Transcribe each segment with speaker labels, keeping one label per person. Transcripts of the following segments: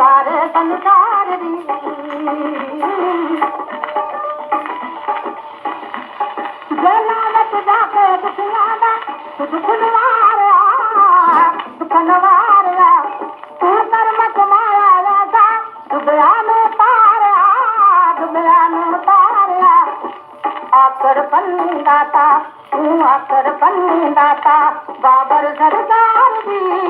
Speaker 1: सारे सनकारावा तूं करच माया तुगले तारा तुबल पारिया आकड़ीदा तूं आकड़ी दा बाबर सरदार जी।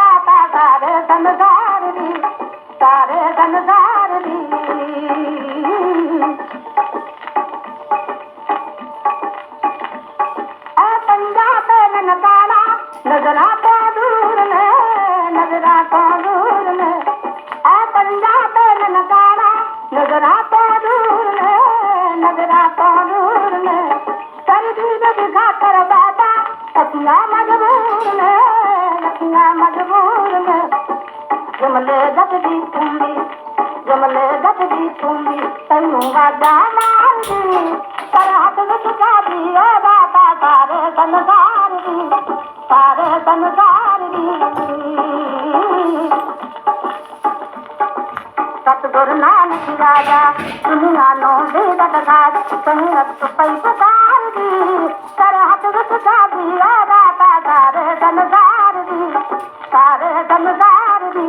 Speaker 1: ना मजबूर में ना मजबूर में जमले जग दी तुम्बी जमले जग दी तुम्बी तनु वादा मान दी तरहत में चुका दी ओ बाबा सारे संसार दी सारे संसार दी सतगुरु नानक राजा सुनिया नो दे दगाज कहीं रक्त पै दी दमदार दमदार दी